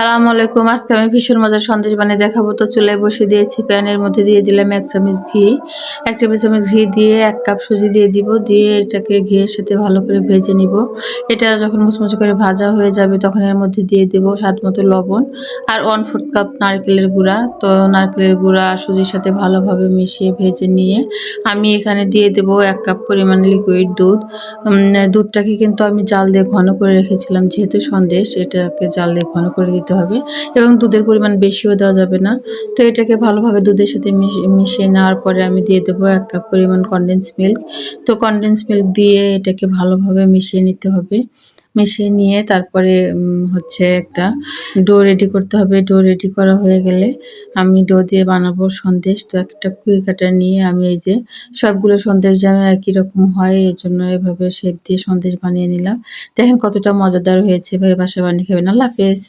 সালাম আলাইকুম। আজকে আমি ভীষণ মজার সন্দেশ বানিয়ে দেখাবো। তো চুলায় বসে দিয়েছি, প্যানের মধ্যে দিয়ে দিলাম এক চামচ ঘি। এক টেবিল চামচ ঘি দিয়ে এক কাপ সুজি দিয়ে দিব। দিয়ে এটাকে ঘিয়ের সাথে ভালো করে ভেজে নিব। এটা যখন মুচমুচে করে ভাজা হয়ে যাবে, তখন এর মধ্যে দিয়ে দেব স্বাদ মতো লবণ আর ওয়ান ফোর্থ কাপ নারকেলের গুঁড়া। তো নারকেলের গুঁড়া সুজির সাথে ভালোভাবে মিশিয়ে ভেজে নিয়ে আমি এখানে দিয়ে দেব এক কাপ পরিমাণ লিকুইড দুধ। দুধটাকে কিন্তু আমি জাল দিয়ে ঘন করে রেখেছিলাম, যেহেতু সন্দেশ, এটাকে জাল দিয়ে ঘন করে দিতে হবে এবং দুধের পরিমাণ বেশিও দেওয়া যাবে না। তো এটাকে ভালোভাবে দুধের সাথে মিশিয়ে নেওয়ার পরে আমি দিয়ে দেবো এক কাপ পরিমাণ কনডেন্স মিল্ক তো কনডেন্স মিল্ক দিয়ে এটাকে ভালোভাবে মিশিয়ে নিতে হবে। মিশিয়ে নিয়ে তারপরে হচ্ছে একটা ডো রেডি করতে হবে। ডো রেডি করা হয়ে গেলে আমি ডো দিয়ে বানাবো সন্দেশ। তো একটা কুই কাটার নিয়ে আমি এই যে সবগুলো সন্দেশ যেন একই রকম হয় এই জন্য এভাবে শেপ দিয়ে সন্দেশ বানিয়ে নিলাম। দেখেন কতটা মজাদার হয়েছে। এভাবে বাসা বানিয়ে খাবেন। আল্লাহ হাফেজ।